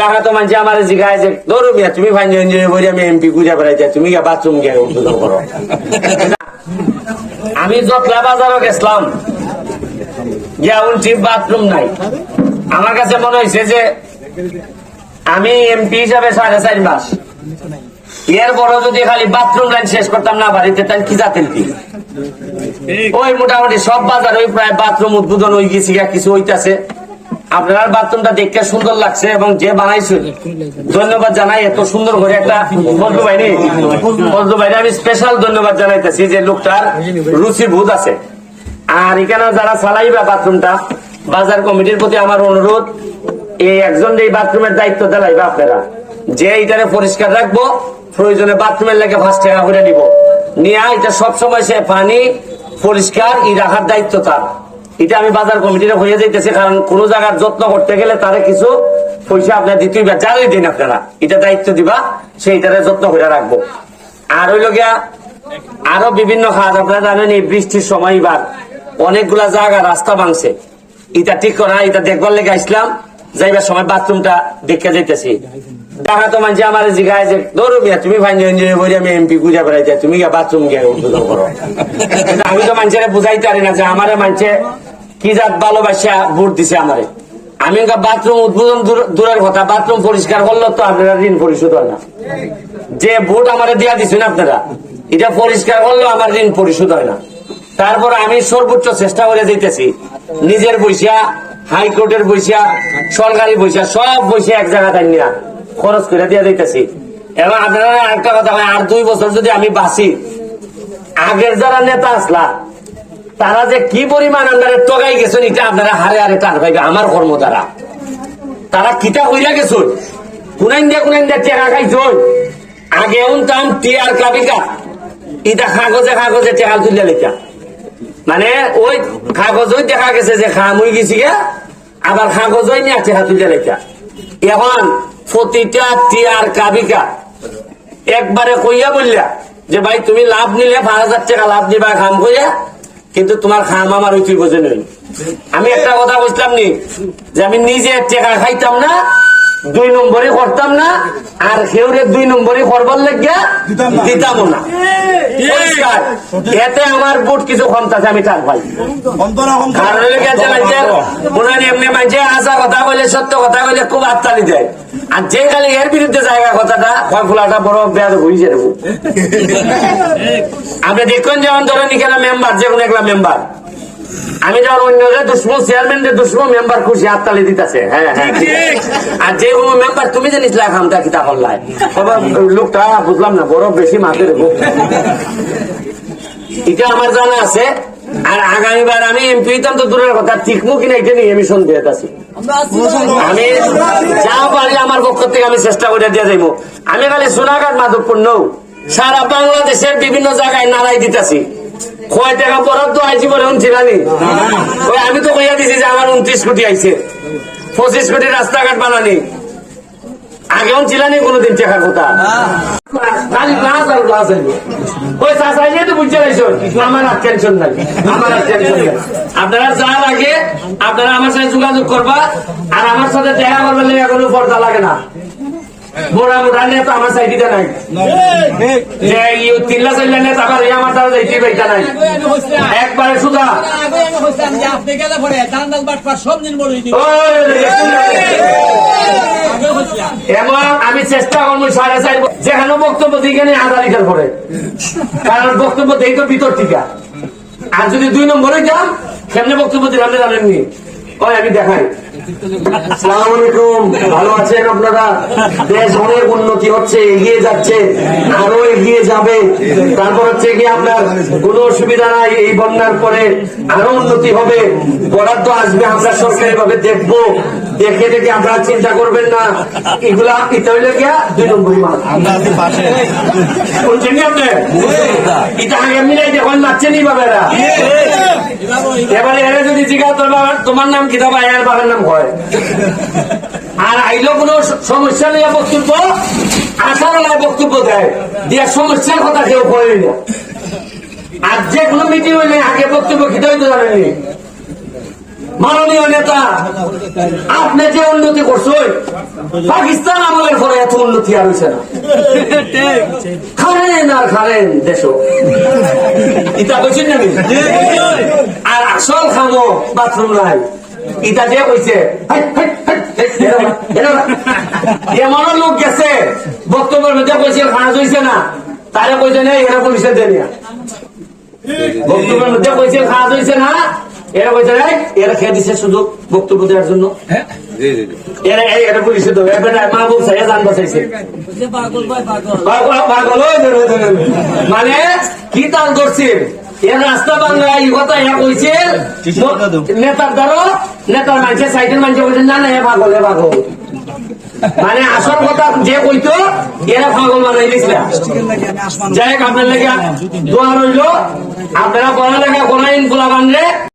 টাকা তো মানছে আমার জিগায় যে ধরো মিয়া তুমি ফাইন করি আমি এমপি গুজা বেড়াইতে তুমি গিয়ে বাথরুম গিয়ে উদ্বোধন করো। আমি যতলা বাজারও গেছিলাম গিয়া উল্টি বাথরুম নাই। আমার কাছে মনে হয়েছে যে আমি এমপি হিসাবে সাড়ে চার মাস। এর বড় যদি খালি বাথরুম লাইন শেষ করতাম না বাড়িতে তাই কি জাতেন কি? ওই মোটামুটি সব বাজার ওই প্রায় বাথরুম উদ্বোধন হয়ে গেছি কিছু হইতাছে। আপনার বাথরুমটা দেখতে সুন্দর লাগছে এবং যে বানাইছে, ধন্যবাদ জানাই, এত সুন্দর করে একটা বন্ধু ভাই বন্ধু ভাই আমি স্পেশাল ধন্যবাদ জানাইতেছি যে লোকটার রুচি ভূত আছে। আর এখানে যারা চালাইবা বাথরুমটা, বাজার কমিটির প্রতি আমার অনুরোধ, এই একজন এই বাথরুমের দায়িত্ব দিলাইবা আপনারা। যে এটারে পরিষ্কার রাখব, প্রয়োজনে বাথরুমের লাগে ফার্স্ট টাকা করে নিব। নিয়ে এটা সবসময় সে পানি, পরিষ্কার, ই রাখার দায়িত্ব তার। এটা আমি বাজার কমিটির হয়ে যাইতেছে, কারণ কোন জায়গার যত্ন করতে গেলে তারে কিছু পয়সা আপনার দিতেই বা জানি দিন আপনারা, এটা দায়িত্ব দিবা, সেইটারে যত্ন করে রাখব। আর হইল গিয়া, আরও বিভিন্ন খাত আপনারা জানেন এই বৃষ্টির সময় এবার অনেকগুলা জায়গা রাস্তা ভাঙছে। এটা ঠিক করা, এটা দেখবার লেগে আসলাম, যাইবার সময় বাথরুমটা দেখে যাইতেছি। টাকা তো মানছে আমার জিগায় যে, ধরো মিয়া, তুমি আমি এমপি গুজা বেড়াইতে তুমি গিয়ে বাথরুম গিয়ে উদ্বোধন করো। আমি তো মানুষের বুঝাইতে পারি না যে আমারে মানছে কি জাত ভালোবাসা ভোট দিছে আমারে? আমি বাথরুম উদ্বোধন দূরের কথা, বাথরুম পরিষ্কার করল তো আপনারা ঋণ পরিশোধ হয় না। যে ভোট আমারে দিয়া দিচ্ছেন আপনারা, এটা পরিষ্কার করলেও আমার ঋণ পরিশোধ হয় না। তারপর আমি সর্বোচ্চ চেষ্টা করে দিতেছি নিজের বৈশা হাইকোর্টের বৈশা সরকারি বৈশা সব বৈশা এক জায়গায় নিয়ে খরচ করে দিয়ে দিতেছি এবং আপনারা একটা কথা আর দুই বছর যদি আমি বাঁচি, আগের যারা নেতা আসলা তারা যে কি পরিমাণ আপনারা টগাই গেছেন, এটা আপনারা হারে হারে টান পাইবে, আমার কর্ম দ্বারা তারা কিতা হইয়া গেছুন? কুনাইন দিয়া কুনাইন দিয়া টেকা খাইছুন? আগে উনতাম টিয়ার কাবিকা ইটা কাগজে কাগজে টেকা তুলে লেখা। মানে ওই কাগজই দেখা গেছে যে খাম হয়ে গেছি আবার কাগজই নিয়ে টেকা তুলে লেখা। এখন প্রতিটা টিয়ার কাবিকা একবারে কইয়া বললা যে, ভাই, তুমি লাভ নিলে পাঁচ হাজার টাকা লাভ নিবা খাম কইয়া কিন্তু তোমার খাম আমার হইতে বোঝে নই। আমি একটা কথা বুঝতাম নি, যে আমি নিজে টেকা খাইতাম না দুই নম্বরই করতাম না আর সেউরে দুই নম্বরই করবার লেগে দিতাম না। পরিষ্কার। এতে আমার বুট কিছু ক্ষমতা আমি টাক পাই মনে এমনি মানুষের আসা কথা বলে সত্য কথা বলে খুব আত্মালি দেয়। আর যে খালি এর বিরুদ্ধে জায়গা কথাটা কয় ফুলাটা বড় বেয়াদ হয়ে যাবে আপনি দেখুন যেমন ধরেন এখানে মেম্বার যে কোনো একটা মেম্বার আমি যখন অন্য দুশ্মন চেয়ারম্যান যে দুশ্মন মেম্বার খুশি হাততালি দিতেছে। হ্যাঁ হ্যাঁ আর যে কোনো মেম্বার তুমি জানিস খামটা কিতা করলাই লোকটা বুঝলাম না বড় বেশি মাকে রেখো এটা আমার জানা আছে। আর আগামীবার আমি এমপি হইতাম তো দূরের কথা ঠিকমু কিনা এটা নিয়ে আমি সন্দেহ আছি। আমি যা পারি আমার পক্ষ থেকে আমি চেষ্টা করে দিয়ে যাইব আমি খালি সোনাঘাট মাধবপুর নৌ সারা বাংলাদেশের বিভিন্ন জায়গায় নাড়াই দিতেছি। কয় টাকা বরাদ্দ আইছি বলে শুনছিলানি ওই আমি তো কইয়া দিছি যে আমার উনত্রিশ কোটি আইছে। পঁচিশ কোটি রাস্তাঘাট বানানি। ছিলানি কোনোদিন কথা। আপনারা যা লাগে আপনারা আমার সাথে যোগাযোগ করবা। আর আমার সাথে দেখা করবে লেগে কোনো পর্দা লাগে না। মোড়া মোড়া নেতা আমার সাইডিতে নাই। যে ইউ তিল্লা চাইলা নেতা আবার এই আমার দ্বারা যাইতে পাইতা নাই। একবারে সুদা এবং আমি চেষ্টা করব সাড়ে চার যেখানে বক্তব্য দিকে আধা লিটার পরে কারণ বক্তব্য দেই তো ভিতর থেকে। আর যদি দুই নম্বরে যান, কেমনে বক্তব্য দিলাম জানেননি? ওই, আমি দেখাই। আলাইকুম। ভালো আছেন আপনারা? দেশ অনেক উন্নতি হচ্ছে এগিয়ে যাচ্ছে আরও এগিয়ে যাবে। তারপর হচ্ছে কি আপনার কোনো অসুবিধা নাই এই বন্যার পরে আরও উন্নতি হবে। বরাদ্দ আসবে আমরা সরকারি ভাবে দেখব। দেখে দেখে আপনারা চিন্তা করবেন না। এগুলা এটা হইলে গিয়া দুই নম্বর মাল। শুনছেন কি আপনি? এটা আগে মিলাই দেখুন বাবেরা এবারে এরা যদি জিজ্ঞাসা করবা তোমার নাম কিতাব এর বাবার নাম হয়। আর আইলো কোনো সমস্যা নিয়ে বক্তব্য? আলায় বক্তব্য দেয়। দিয়ে সমস্যার কথা কেউ ভয় আর যে কোনো মিটিং হইলে আগে বক্তব্য খেতে হইতে জানেনি মাননীয় নেতা, আপনি যে উন্নতি করছেন পাকিস্তান আমলের পরে এত উন্নতি আর হয়েছে না। খারেন আর খারেন দেশ ইটা কইছেন আর আসল খামো বাথরুম নাই। ইটা যে কইছে। এমনও লোক গেছে, বক্তব্যের মধ্যে কইছে খানা হইছে না। তারে কইছে, না এরা পুলিশের দেনিয়া বক্তব্যের মধ্যে কইছে হইছে না। এরা না এরা খেয়ে দিছে শুধু বক্তব্য দেওয়ার জন্য। এরা এটা পুলিশে দেবে মা বউ সাইয়া জান। মানে কি তাল করছে এর রাস্তা বাংলা এই কথা এ কইছে নেতার দ্বারা নেতার মানুষে সাইডের মানুষে বলছে না না এ পাগল এ পাগল। মানে আসল কথা যে কইতো এরা পাগল বানাই দিছিল যাই হোক আপনার লেগে দোয়া রইল। আপনারা পড়ালেখা করাইন গোলা বানলে